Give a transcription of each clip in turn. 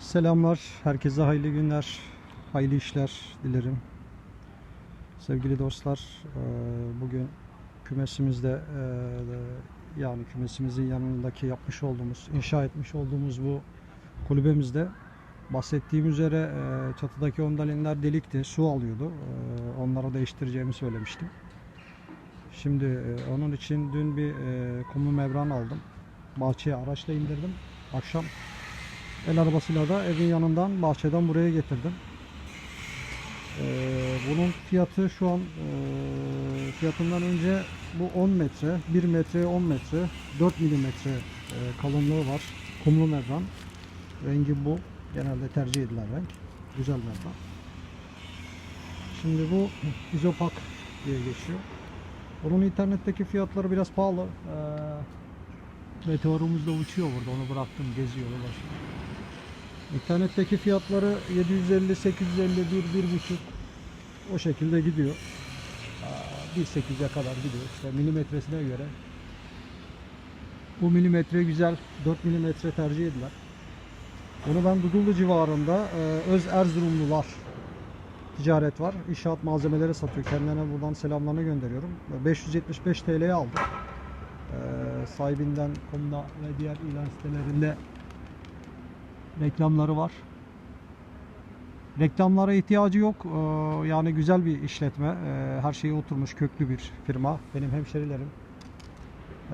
Selamlar, herkese hayırlı günler, hayırlı işler dilerim. Sevgili dostlar, eee, bugün kümesimizde eee, yani kümesimizin yanındaki yapmış olduğumuz, inşa etmiş olduğumuz bu kulübemizde bahsettiğim üzere eee, çatıdaki ondalinler delikti, su alıyordu. Onları değiştireceğimi söylemiştim. Şimdi onun için dün bir kumlu membran aldım. Bahçeye araçla indirdim. Akşam El arabasıyla da evin yanından bahçeden buraya getirdim. Ee, bunun fiyatı şu an e, fiyatından önce bu 10 metre, 1 metre 10 metre, 4 milimetre e, kalınlığı var. Kumlu membran. Rengi bu. Genelde tercih edilen renk. Güzel membran. Şimdi bu izopak diye geçiyor. Bunun internetteki fiyatları biraz pahalı. Ee, meteorumuz da uçuyor burada. Onu bıraktım. Geziyor dolaşıyor. İnternetteki fiyatları 750, 850, 1, 1,5 o şekilde gidiyor. Aa, 1.8'e kadar gidiyor. İşte milimetresine göre. Bu milimetre güzel. 4 milimetre tercih edilen. Bunu ben Dudullu civarında e, Öz Erzurumlular ticaret var. İnşaat malzemeleri satıyor. Kendilerine buradan selamlarını gönderiyorum. 575 TL'ye aldım. E, sahibinden Komda ve diğer ilan sitelerinde reklamları var. Reklamlara ihtiyacı yok. Ee, Yani güzel bir işletme. Ee, Her şeyi oturmuş köklü bir firma. Benim hemşerilerim.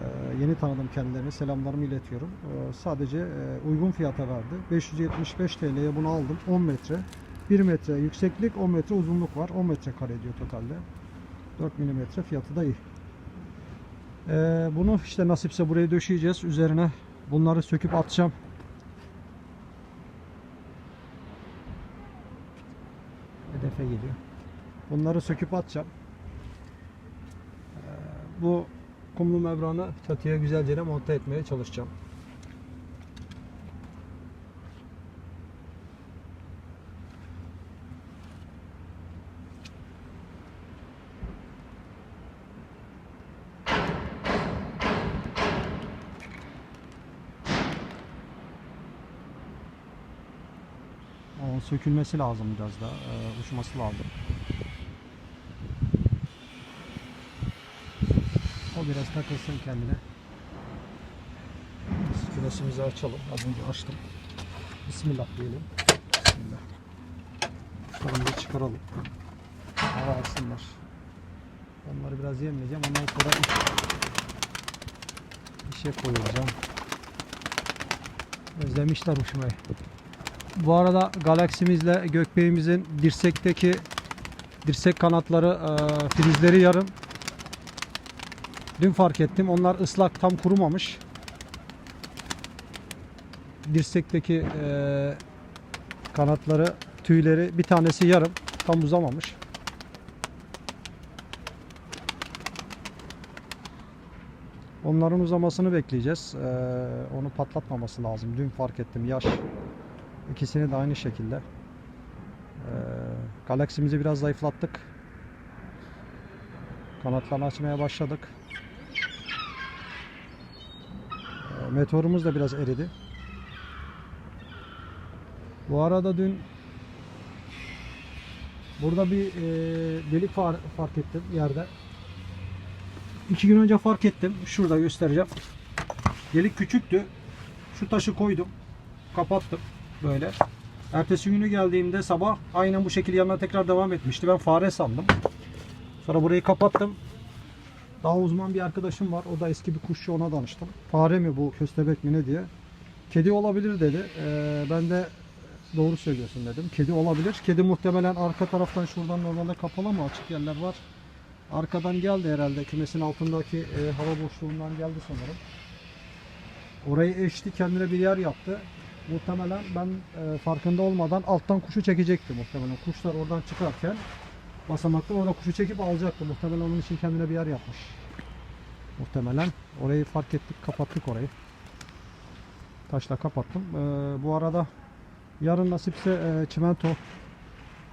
Ee, Yeni tanıdım kendilerini. Selamlarımı iletiyorum. Ee, Sadece e, uygun fiyata verdi. 575 TL'ye bunu aldım. 10 metre. 1 metre yükseklik, 10 metre uzunluk var. 10 metre kare ediyor totalde. 4 milimetre fiyatı da iyi. Ee, Bunu işte nasipse buraya döşeyeceğiz. Üzerine bunları söküp atacağım. Hedefe geliyor. Bunları söküp atacağım. Ee, Bu kumlu membranı çatıya güzelce de monte etmeye çalışacağım. Onun sökülmesi lazım biraz da. e, uçması lazım. O biraz takılsın kendine. Biz küresimizi açalım. Az önce açtım. Bismillah diyelim. Bismillah. Da çıkaralım. Hava alsınlar. Onları biraz yemleyeceğim. Ondan sonra işe koyacağım. Özlemişler uçmayı. Bu arada galaksimizle gökbeyimizin dirsekteki dirsek kanatları e, filizleri yarım. Dün fark ettim. Onlar ıslak tam kurumamış. Dirsekteki e, kanatları tüyleri bir tanesi yarım tam uzamamış. Onların uzamasını bekleyeceğiz. E, onu patlatmaması lazım. Dün fark ettim. Yaş İkisini de aynı şekilde. Ee, galaksimizi biraz zayıflattık. Kanatlarını açmaya başladık. Ee, meteorumuz da biraz eridi. Bu arada dün burada bir e, delik far- fark ettim yerde. İki gün önce fark ettim. Şurada göstereceğim. Delik küçüktü. Şu taşı koydum. Kapattım böyle. Ertesi günü geldiğimde sabah aynen bu şekilde yanına tekrar devam etmişti. Ben fare sandım. Sonra burayı kapattım. Daha uzman bir arkadaşım var. O da eski bir kuşçu ona danıştım. Fare mi bu köstebek mi ne diye. Kedi olabilir dedi. Ee, ben de doğru söylüyorsun dedim. Kedi olabilir. Kedi muhtemelen arka taraftan şuradan normalde kapalı ama açık yerler var. Arkadan geldi herhalde. Kümesin altındaki e, hava boşluğundan geldi sanırım. Orayı eşti kendine bir yer yaptı. Muhtemelen ben e, farkında olmadan alttan kuşu çekecekti muhtemelen. Kuşlar oradan çıkarken basamaktan orada kuşu çekip alacaktı. Muhtemelen onun için kendine bir yer yapmış. Muhtemelen. Orayı fark ettik, kapattık orayı. Taşla kapattım. E, bu arada yarın nasipse e, çimento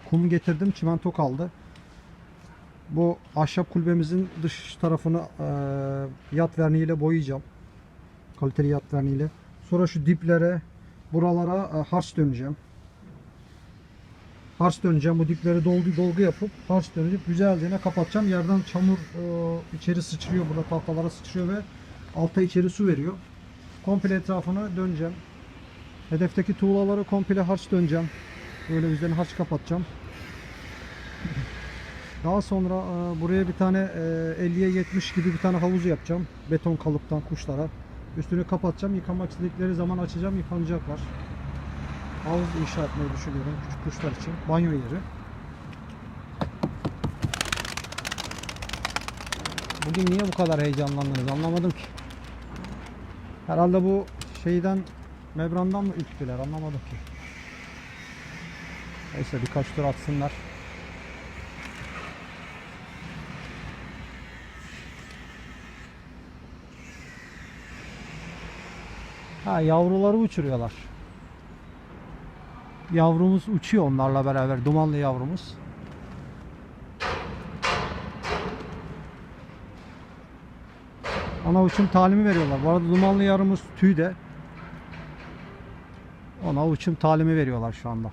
kum getirdim. Çimento kaldı. Bu ahşap kulübemizin dış tarafını e, yat verniğiyle boyayacağım. Kaliteli yat verniğiyle. Sonra şu diplere buralara e, harç döneceğim. Harç döneceğim. Bu dipleri dolgu dolgu yapıp harç dönecek. Güzelce kapatacağım. Yerden çamur e, içeri sıçrıyor. Burada tahtalara sıçrıyor ve alta içeri su veriyor. Komple etrafına döneceğim. Hedefteki tuğlaları komple harç döneceğim. Böyle üzerine harç kapatacağım. Daha sonra e, buraya bir tane e, 50'ye 70 gibi bir tane havuz yapacağım. Beton kalıptan kuşlara. Üstünü kapatacağım. Yıkamak istedikleri zaman açacağım. Yıkanacaklar. Havuz inşa etmeyi düşünüyorum küçük kuşlar için. Banyo yeri. Bugün niye bu kadar heyecanlandınız anlamadım ki. Herhalde bu şeyden membrandan mı ürktüler anlamadım ki. Neyse birkaç tur atsınlar. Ha yavruları uçuruyorlar. Yavrumuz uçuyor onlarla beraber. Dumanlı yavrumuz. Ona uçum talimi veriyorlar. Bu arada dumanlı yavrumuz tüyde. Ona uçum talimi veriyorlar şu anda.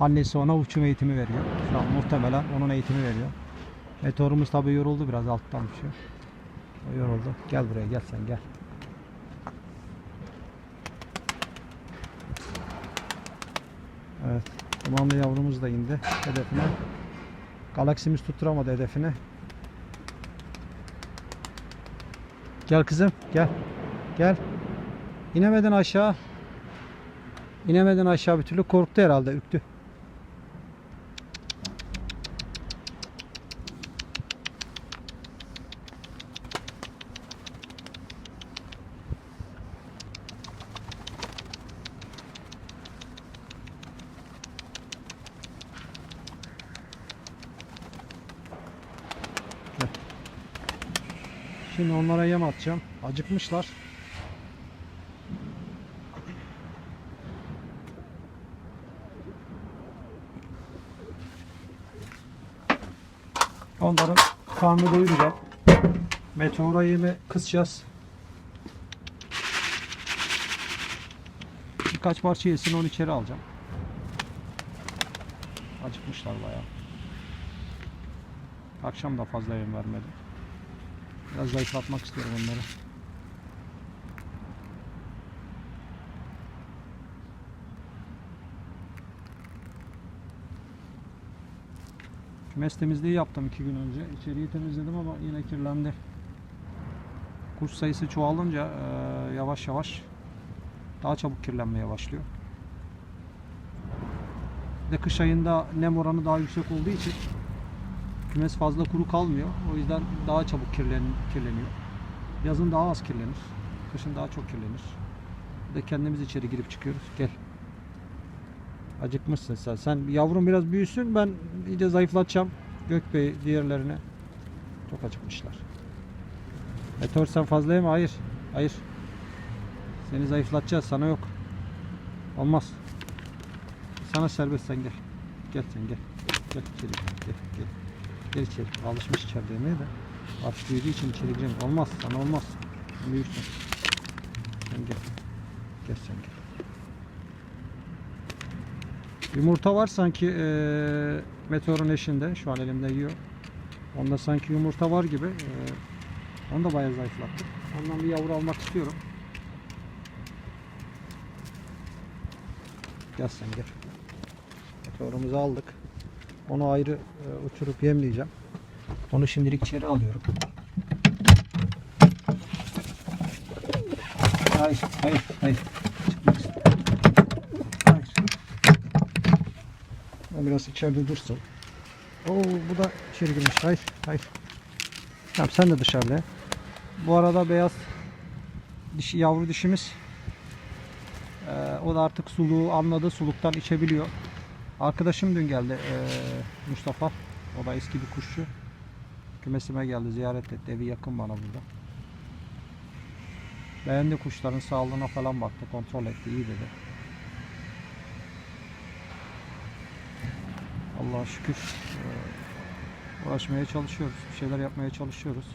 Annesi ona uçum eğitimi veriyor. Şu an muhtemelen onun eğitimi veriyor. Meteorumuz tabi yoruldu biraz alttan uçuyor. O yoruldu. Gel buraya gel sen gel. Dumanlı yavrumuz da indi hedefine. Galaksimiz tutturamadı hedefine. Gel kızım gel. Gel. İnemedin aşağı. İnemedin aşağı bir türlü korktu herhalde ürktü. Şimdi onlara yem atacağım. Acıkmışlar. Onların karnını doyuracağım. Meteora yemi kısacağız. Birkaç parça yesin onu içeri alacağım. Acıkmışlar bayağı. Akşam da fazla yem vermedim. Biraz zayıflatmak istiyorum onları. Kümes temizliği yaptım iki gün önce. İçeriği temizledim ama yine kirlendi. Kuş sayısı çoğalınca eee, yavaş yavaş daha çabuk kirlenmeye başlıyor. Bir de kış ayında nem oranı daha yüksek olduğu için kümes fazla kuru kalmıyor. O yüzden daha çabuk kirlen, kirleniyor. Yazın daha az kirlenir. Kışın daha çok kirlenir. Bir de kendimiz içeri girip çıkıyoruz. Gel. Acıkmışsın sen. Sen yavrum biraz büyüsün. Ben iyice zayıflatacağım. Gökbey diğerlerine. Çok acıkmışlar. Meteor sen fazla yeme. Hayır. Hayır. Seni zayıflatacağız. Sana yok. Olmaz. Sana serbest sen gel. Gel sen gel. Gel içeri. Gel gel. İçeri. Alışmış içeride yemeye de. Aç büyüdüğü için içeri giremiyor. Olmaz. Sana olmaz. Sen büyüksün. Sen gel. Gel sen gel. Yumurta var sanki eee meteorun eşinde. Şu an elimde yiyor. Onda sanki yumurta var gibi. Eee onu da bayağı zayıflattık. Ondan bir yavru almak istiyorum. Gel sen gel. Meteorumuzu aldık. Onu ayrı e, uçurup yemleyeceğim. Onu şimdilik içeri alıyorum. Hayır, hayır, hayır. Biraz içeride dursun. Oo, bu da içeri girmiş. Hayır, hayır. Tamam sen de dışarıda. Bu arada beyaz dişi yavru dişimiz ee, o da artık suluğu anladı. Suluktan içebiliyor. Arkadaşım dün geldi Mustafa. O da eski bir kuşçu. Kümesime geldi ziyaret etti. Evi yakın bana burada. Beğendi kuşların sağlığına falan baktı. Kontrol etti. iyi dedi. Allah'a şükür uğraşmaya çalışıyoruz. Bir şeyler yapmaya çalışıyoruz.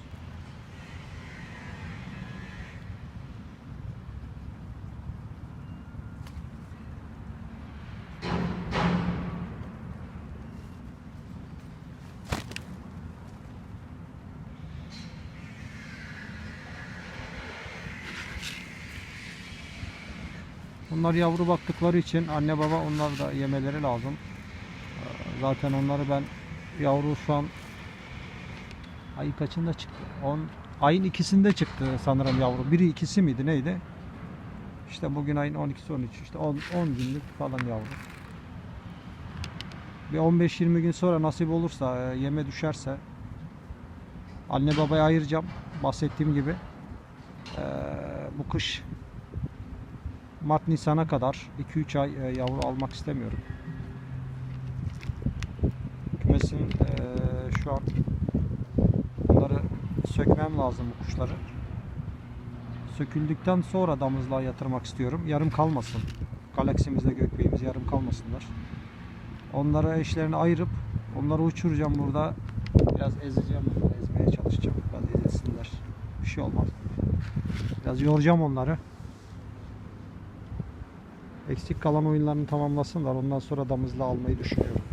Bunlar yavru baktıkları için anne baba onlar da yemeleri lazım. Ee, Zaten onları ben yavru şu an ay kaçında çıktı? 10 ayın ikisinde çıktı sanırım yavru. Biri ikisi miydi neydi? İşte bugün ayın 12'si 13 işte 10, 10 günlük falan yavru. Bir 15-20 gün sonra nasip olursa e, yeme düşerse anne babaya ayıracağım. Bahsettiğim gibi e, bu kış Mart Nisan'a kadar 2-3 ay e, yavru almak istemiyorum. Kümesin e, şu an bunları sökmem lazım bu kuşları. Söküldükten sonra damızlığa yatırmak istiyorum. Yarım kalmasın. Galaksimizde gökbeğimiz yarım kalmasınlar. Onları eşlerini ayırıp onları uçuracağım burada. Biraz ezeceğim onları. Ezmeye çalışacağım. Biraz ezilsinler. Bir şey olmaz. Biraz yoracağım onları. Eksik kalan oyunlarını tamamlasınlar. Ondan sonra damızla almayı düşünüyorum.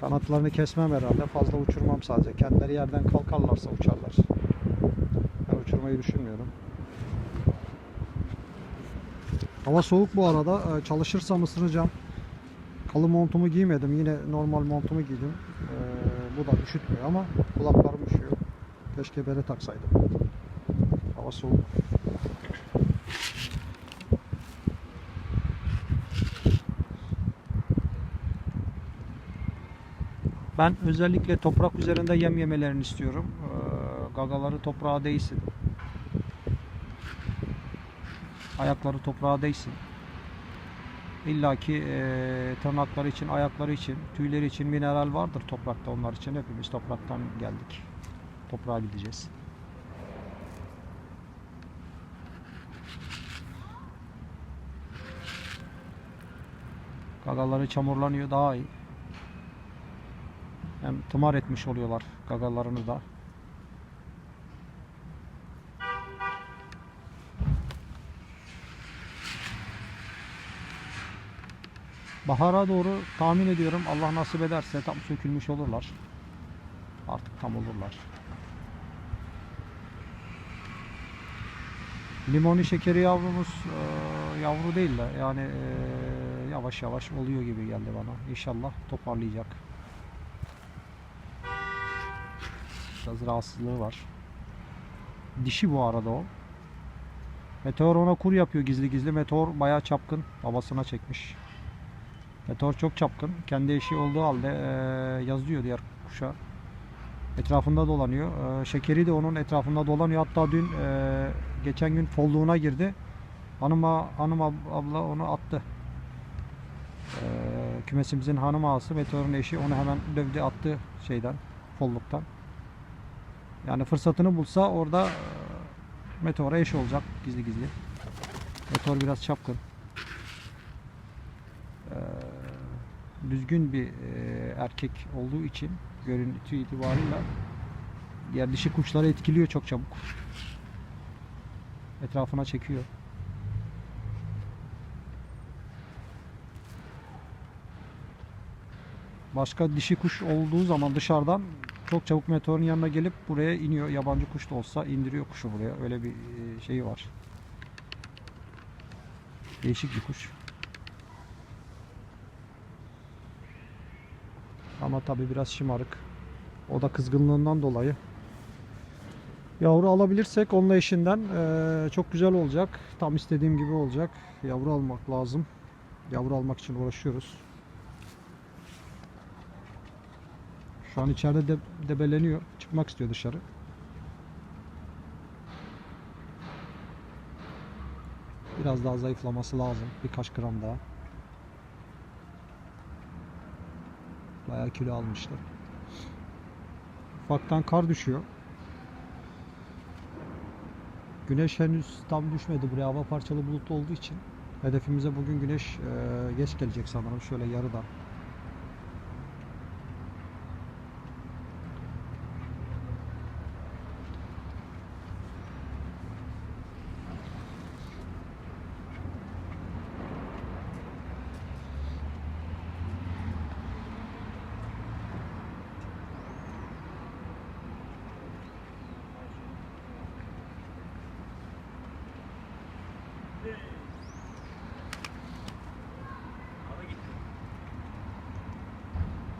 Kanatlarını kesmem herhalde. Fazla uçurmam sadece. Kendileri yerden kalkarlarsa uçarlar. Ben uçurmayı düşünmüyorum. Hava soğuk bu arada. Ee, Çalışırsam ısınacağım. Kalın montumu giymedim. Yine normal montumu giydim. Ee, bu da üşütmüyor ama kulaklarım üşüyor. Keşke bere taksaydım. Hava soğuk. Ben özellikle toprak üzerinde yem yemelerini istiyorum. Ee, Gagaları toprağa değsin. Ayakları toprağa değsin. İlla ki e, tırnakları için, ayakları için, tüyleri için mineral vardır toprakta onlar için. Hepimiz topraktan geldik. Toprağa gideceğiz. Gagaları çamurlanıyor daha iyi. Hem tımar etmiş oluyorlar gagalarını da. Bahara doğru tahmin ediyorum Allah nasip ederse tam sökülmüş olurlar. Artık tam olurlar. Limoni şekeri yavrumuz e, yavru değil de yani e, yavaş yavaş oluyor gibi geldi bana. İnşallah toparlayacak. Biraz rahatsızlığı var. Dişi bu arada o. Meteor ona kur yapıyor gizli gizli. Meteor bayağı çapkın. Babasına çekmiş. Meteor çok çapkın. Kendi eşi olduğu halde eee, yazıyor diğer kuşa. Etrafında dolanıyor. Eee, şekeri de onun etrafında dolanıyor. Hatta dün geçen gün folluğuna girdi. Hanıma, hanım ab- abla onu attı. Kümesimizin hanım ağası Meteor'un eşi onu hemen dövdü attı şeyden folluktan. Yani fırsatını bulsa orada e, Meteor'a eş olacak gizli gizli. Meteor biraz çapkın. Ee, düzgün bir e, erkek olduğu için görüntü itibarıyla diğer dişi kuşları etkiliyor çok çabuk. Etrafına çekiyor. Başka dişi kuş olduğu zaman dışarıdan çok çabuk meteorun yanına gelip buraya iniyor. Yabancı kuş da olsa indiriyor kuşu buraya. Öyle bir e, şeyi var. Değişik bir kuş. Ama tabi biraz şımarık. O da kızgınlığından dolayı. Yavru alabilirsek onunla eşinden e, çok güzel olacak. Tam istediğim gibi olacak. Yavru almak lazım. Yavru almak için uğraşıyoruz. Şu an içeride de, debeleniyor. Çıkmak istiyor dışarı. Biraz daha zayıflaması lazım. Birkaç gram daha. Bayağı kilo almıştı. Ufaktan kar düşüyor. Güneş henüz tam düşmedi buraya. Hava parçalı bulutlu olduğu için. Hedefimize bugün güneş e, geç gelecek sanırım. Şöyle yarıda.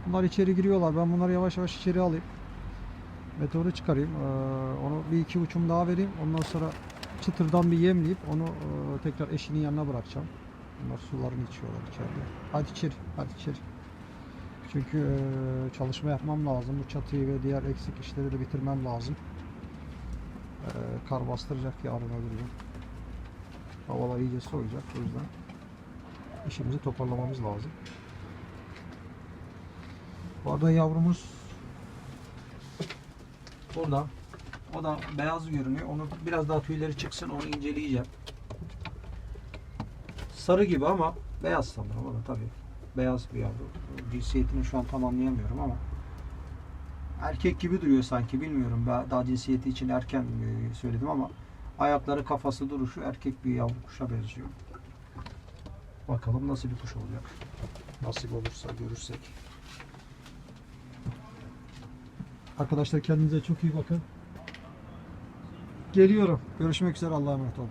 Bunlar içeri giriyorlar. Ben bunları yavaş yavaş içeri alayım. Meteoru çıkarayım. Ee, onu bir iki uçum daha vereyim. Ondan sonra çıtırdan bir yemleyip onu e, tekrar eşinin yanına bırakacağım. Bunlar sularını içiyorlar içeride. Hadi içeri, hadi içeri. Çünkü e, çalışma yapmam lazım. Bu çatıyı ve diğer eksik işleri de bitirmem lazım. E, kar bastıracak yarın öbür gün. Havalar iyice soğuyacak. O yüzden işimizi toparlamamız lazım. Bu arada yavrumuz burada. O da beyaz görünüyor. Onu biraz daha tüyleri çıksın. Onu inceleyeceğim. Sarı gibi ama beyaz sanırım. O da tabii beyaz bir yavru. Cinsiyetini şu an tam anlayamıyorum ama erkek gibi duruyor sanki. Bilmiyorum. Ben daha cinsiyeti için erken e, söyledim ama ayakları, kafası, duruşu erkek bir yavru kuşa benziyor. Bakalım nasıl bir kuş olacak. Nasip olursa görürsek. Arkadaşlar kendinize çok iyi bakın. Geliyorum. Görüşmek üzere. Allah'a emanet olun.